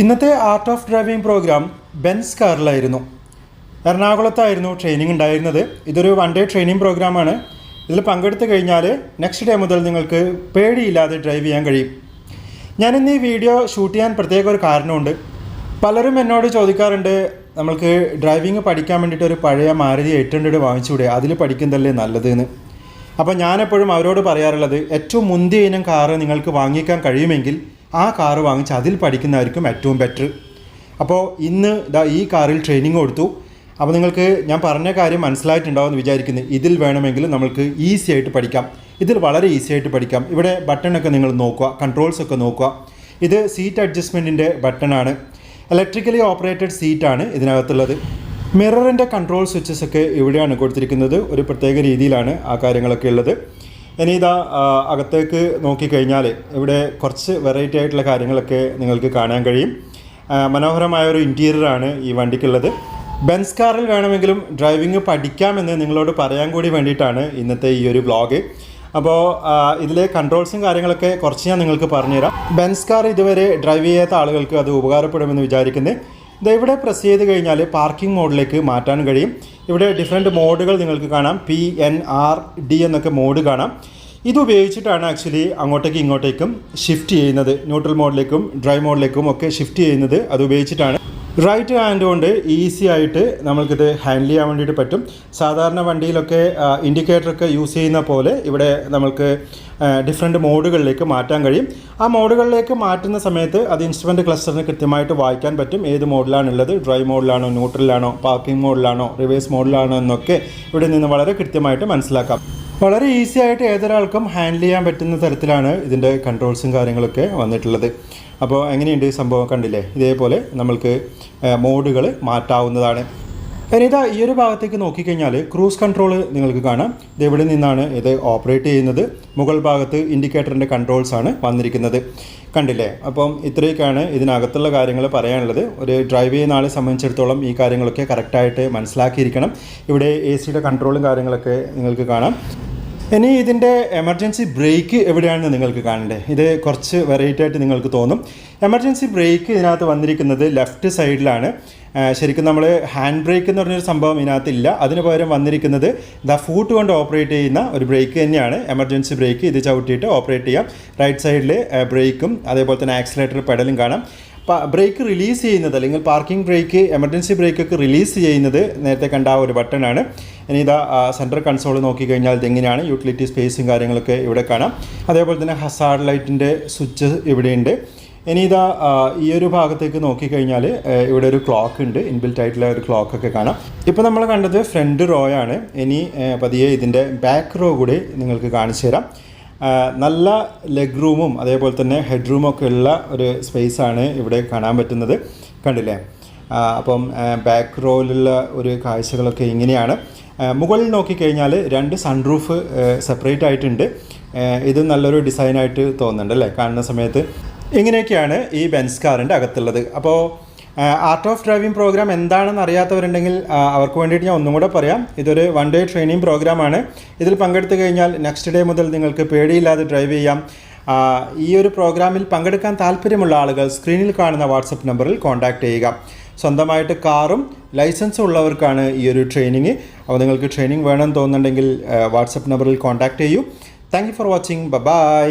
ഇന്നത്തെ art of driving program Benz കാറിലായിരുന്നു എറണാകുളത്തായിരുന്നു training ഉണ്ടായിരുന്നത്. ഇതൊരു വൺ ഡേ ട്രെയിനിങ് പ്രോഗ്രാമാണ് ഇതിൽ പങ്കെടുത്തു കഴിഞ്ഞാൽ നെക്സ്റ്റ് ഡേ മുതൽ നിങ്ങൾക്ക് പേടിയില്ലാതെ ഡ്രൈവ് ചെയ്യാൻ കഴിയും. ഞാനിന്ന് ഈ വീഡിയോ ഷൂട്ട് ചെയ്യാൻ പ്രത്യേക ഒരു കാരണമുണ്ട്. പലരും എന്നോട് ചോദിക്കാറുണ്ട് നമ്മൾക്ക് ഡ്രൈവിംഗ് പഠിക്കാൻ വേണ്ടിയിട്ട് ഒരു പഴയ മാരുതി എയ്റ്റ് ഹൺഡ്രഡ് വാങ്ങിച്ചുകൂടെ? അതിൽ പഠിക്കുന്നതല്ലേ നല്ലതെന്ന്? അപ്പോൾ ഞാനെപ്പോഴും അവരോട് പറയാറുള്ളത് ഏറ്റവും മുന്തിയ ഇനം കാറ് നിങ്ങൾക്ക് വാങ്ങിക്കാൻ കഴിയുമെങ്കിൽ ആ കാറ് വാങ്ങിച്ച് അതിൽ പഠിക്കുന്നതായിരിക്കും ഏറ്റവും ബെറ്റർ അപ്പോൾ ഇന്ന് ഇതാ ഈ കാറിൽ ട്രെയിനിങ് കൊടുത്തു. അപ്പോൾ നിങ്ങൾക്ക് ഞാൻ പറഞ്ഞ കാര്യം മനസ്സിലായിട്ടുണ്ടാവുമെന്ന് വിചാരിക്കുന്നു. ഇതിൽ വേണമെങ്കിൽ നമുക്ക് ഈസി ആയിട്ട് പഠിക്കാം. ഇതിൽ വളരെ ഈസി ആയിട്ട് പഠിക്കാം. ഇവിടെ ബട്ടണൊക്കെ നിങ്ങൾ നോക്കുക. കൺട്രോൾസൊക്കെ നോക്കുക. ഇത് സീറ്റ് അഡ്ജസ്റ്റ്മെന്റിന്റെ ബട്ടണാണ് ഇലക്ട്രിക്കലി ഓപ്പറേറ്റഡ് സീറ്റാണ് ഇതിനകത്തുള്ളത്. മിററിന്റെ കൺട്രോൾ സ്വിച്ചസ് ഒക്കെ ഇവിടെയാണ് കൊടുത്തിരിക്കുന്നത്. ഒരു പ്രത്യേക രീതിയിലാണ് ആ കാര്യങ്ങളൊക്കെ ഉള്ളത്. ഇനി ഇതാ അകത്തേക്ക് നോക്കിക്കഴിഞ്ഞാൽ ഇവിടെ കുറച്ച് വെറൈറ്റി ആയിട്ടുള്ള കാര്യങ്ങളൊക്കെ നിങ്ങൾക്ക് കാണാൻ കഴിയും. മനോഹരമായ ഒരു ഇന്റീരിയറാണ് ഈ വണ്ടിക്കുള്ളത്. ബെൻസ് കാറിൽ വേണമെങ്കിലും ഡ്രൈവിംഗ് പഠിക്കാമെന്ന് നിങ്ങളോട് പറയാൻ കൂടി വേണ്ടിയിട്ടാണ് ഇന്നത്തെ ഈ ഒരു ബ്ലോഗ് അപ്പോൾ ഇതിലെ കൺട്രോൾസും കാര്യങ്ങളൊക്കെ കുറച്ച് ഞാൻ നിങ്ങൾക്ക് പറഞ്ഞുതരാം. ബെൻസ് കാർ ഇതുവരെ ഡ്രൈവ് ചെയ്യാത്ത ആളുകൾക്ക് അത് ഉപകാരപ്പെടുമെന്ന് വിചാരിക്കുന്നത് ഇവിടെ പ്രസ് ചെയ്ത് കഴിഞ്ഞാൽ പാർക്കിംഗ് മോഡിലേക്ക് മാറ്റാൻ കഴിയും. ഇവിടെ ഡിഫറെന്റ് മോഡുകൾ നിങ്ങൾക്ക് കാണാം. പി എൻ ആർ ഡി എന്നൊക്കെ മോഡ് കാണാം. ഇത് ഉപയോഗിച്ചിട്ടാണ് ആക്ച്വലി അങ്ങോട്ടേക്കും ഇങ്ങോട്ടേക്കും ഷിഫ്റ്റ് ചെയ്യുന്നത്. ന്യൂട്രൽ മോഡിലേക്കും ഡ്രൈ മോഡിലേക്കും ഒക്കെ ഷിഫ്റ്റ് ചെയ്യുന്നത്. അത് ഉപയോഗിച്ചിട്ടാണ് റൈറ്റ് ഹാൻഡ് കൊണ്ട് ഈസി ആയിട്ട് നമ്മൾക്കിത് ഹാൻഡിൽ ചെയ്യാൻ വേണ്ടിയിട്ട് പറ്റും. സാധാരണ വണ്ടിയിലൊക്കെ ഇൻഡിക്കേറ്ററൊക്കെ യൂസ് ചെയ്യുന്ന പോലെ ഇവിടെ നമുക്ക് ഡിഫറെന്റ് മോഡുകളിലേക്ക് മാറ്റാൻ കഴിയും. ആ മോഡുകളിലേക്ക് മാറ്റുന്ന സമയത്ത് അത് ഇൻസ്ട്രുമെന്റ് ക്ലസ്റ്ററിന് കൃത്യമായിട്ട് വായിക്കാൻ പറ്റും. ഏത് മോഡിലാണുള്ളത്? ഡ്രൈവ് മോഡിലാണോ? ന്യൂട്രലാണോ പാർക്കിംഗ് മോഡിലാണോ? റിവേഴ്സ് മോഡിലാണോ? എന്നൊക്കെ ഇവിടെ നിന്ന് വളരെ കൃത്യമായിട്ട് മനസ്സിലാക്കാം. വളരെ ഈസി ആയിട്ട് ഏതൊരാൾക്കും ഹാൻഡിൽ ചെയ്യാൻ പറ്റുന്ന തരത്തിലാണ് ഇതിന്റെ കൺട്രോൾസും കാര്യങ്ങളൊക്കെ വന്നിട്ടുള്ളത്. അപ്പോൾ എങ്ങനെയുണ്ട് ഈ സംഭവം കണ്ടില്ലേ? ഇതേപോലെ നമ്മൾക്ക് മോഡുകൾ മാറ്റാവുന്നതാണ്. ഇനി ഇതാ ഈ ഒരു ഭാഗത്തേക്ക് നോക്കിക്കഴിഞ്ഞാൽ ക്രൂസ് കൺട്രോൾ നിങ്ങൾക്ക് കാണാം. ഇത് എവിടെ നിന്നാണ് ഇത് ഓപ്പറേറ്റ് ചെയ്യുന്നത്? മുകൾ ഭാഗത്ത് ഇൻഡിക്കേറ്ററിന്റെ കൺട്രോൾസ് ആണ് വന്നിരിക്കുന്നത്. കണ്ടില്ലേ? അപ്പം ഇത്രയൊക്കെയാണ് ഇതിനകത്തുള്ള കാര്യങ്ങൾ പറയാനുള്ളത്. ഒരു ഡ്രൈവ് ചെയ്യുന്ന ആളെ സംബന്ധിച്ചിടത്തോളം ഈ കാര്യങ്ങളൊക്കെ കറക്റ്റായിട്ട് മനസ്സിലാക്കിയിരിക്കണം. ഇവിടെ എ സിയുടെ കൺട്രോളും കാര്യങ്ങളൊക്കെ നിങ്ങൾക്ക് കാണാം. ഇനി ഇതിന്റെ എമർജൻസി ബ്രേക്ക് എവിടെയാണെന്ന് നിങ്ങൾക്ക് കാണണ്ടേ? ഇത് കുറച്ച് വെറൈറ്റി ആയിട്ട് നിങ്ങൾക്ക് തോന്നും. എമർജൻസി ബ്രേക്ക് ഇതിനകത്ത് വന്നിരിക്കുന്നത് ലെഫ്റ്റ് സൈഡിലാണ് ശരിക്കും നമ്മൾ ഹാൻഡ് ബ്രേക്ക് എന്ന് പറഞ്ഞൊരു സംഭവം ഇതിനകത്തില്ല. അതിന് പകരം വന്നിരിക്കുന്നത് ദ ഫൂട്ട് കൊണ്ട് ഓപ്പറേറ്റ് ചെയ്യുന്ന ഒരു ബ്രേക്ക് തന്നെയാണ്. എമർജൻസി ബ്രേക്ക് ഇത് ചവിട്ടിയിട്ട് ഓപ്പറേറ്റ് ചെയ്യാം. റൈറ്റ് സൈഡിൽ ബ്രേക്കും അതേപോലെ തന്നെ ആക്സിലേറ്റർ പെഡലും കാണാം. ബ്രേക്ക് റിലീസ് ചെയ്യുന്നത് അല്ലെങ്കിൽ പാർക്കിംഗ് ബ്രേക്ക് എമർജൻസി ബ്രേക്കൊക്കെ റിലീസ് ചെയ്യുന്നത് നേരത്തെ കണ്ട ഒരു ബട്ടണാണ്. ഇനി ഇതാ സെൻട്രൽ കൺസോൾ നോക്കിക്കഴിഞ്ഞാൽ ഇതെങ്ങനെയാണ്? യൂട്ടിലിറ്റി സ്പേസും കാര്യങ്ങളൊക്കെ ഇവിടെ കാണാം. അതേപോലെ തന്നെ ഹസാർഡ് ലൈറ്റിന്റെ സ്വിച്ച് ഇവിടെയുണ്ട് ഇനി ഇതാ ഈ ഒരു ഭാഗത്തേക്ക് നോക്കിക്കഴിഞ്ഞാൽ ഇവിടെ ഒരു ക്ലോക്ക് ഉണ്ട്. ഇൻബിൽറ്റ് ആയിട്ടുള്ള ഒരു ക്ലോക്ക് ഒക്കെ കാണാം. ഇപ്പോൾ നമ്മൾ കണ്ടത് ഫ്രണ്ട് റോ ആണ്. ഇനി പതിയെ ഇതിന്റെ ബാക്ക് റോ കൂടി നിങ്ങൾക്ക് കാണിച്ചു തരാം. നല്ല ലെഗ് റൂമും അതേപോലെ തന്നെ ഹെഡ് റൂമൊക്കെ ഉള്ള ഒരു സ്പേസാണ് ഇവിടെ കാണാൻ പറ്റുന്നത്. കണ്ടില്ലേ? അപ്പം ബാക്ക് റോയിലുള്ള ഒരു കാഴ്ചകളൊക്കെ ഇങ്ങനെയാണ്. മുകളിൽ നോക്കിക്കഴിഞ്ഞാൽ രണ്ട് സൺറൂഫ് സെപ്പറേറ്റ് ആയിട്ടുണ്ട്. ഇത് നല്ലൊരു ഡിസൈനായിട്ട് തോന്നുന്നുണ്ട് അല്ലേ? കാണുന്ന സമയത്ത്. ഇങ്ങനെയൊക്കെയാണ് ഈ ബെൻസ് കാറിന്റെ അകത്തുള്ളത്. അപ്പോൾ ആർട്ട് ഓഫ് ഡ്രൈവിംഗ് പ്രോഗ്രാം എന്താണെന്ന് അറിയാത്തവരുണ്ടെങ്കിൽ അവർക്ക് വേണ്ടിയിട്ട് ഞാൻ ഒന്നും കൂടെ പറയാം. ഇതൊരു വൺ ഡേ ട്രെയിനിങ് പ്രോഗ്രാമാണ് ഇതിൽ പങ്കെടുത്തു കഴിഞ്ഞാൽ നെക്സ്റ്റ് ഡേ മുതൽ നിങ്ങൾക്ക് പേടിയില്ലാതെ ഡ്രൈവ് ചെയ്യാം. ഈ ഒരു പ്രോഗ്രാമിൽ പങ്കെടുക്കാൻ താല്പര്യമുള്ള ആളുകൾ സ്ക്രീനിൽ കാണുന്ന വാട്സപ്പ് നമ്പറിൽ കോൺടാക്റ്റ് ചെയ്യുക. സ്വന്തമായിട്ട് കാറും ലൈസൻസും ഉള്ളവർക്കാണ് ഈ ഒരു ട്രെയിനിങ് അപ്പോൾ നിങ്ങൾക്ക് ട്രെയിനിങ് വേണമെന്ന് തോന്നുന്നുണ്ടെങ്കിൽ വാട്സപ്പ് നമ്പറിൽ കോൺടാക്റ്റ് ചെയ്യൂ. Thank you for watching bye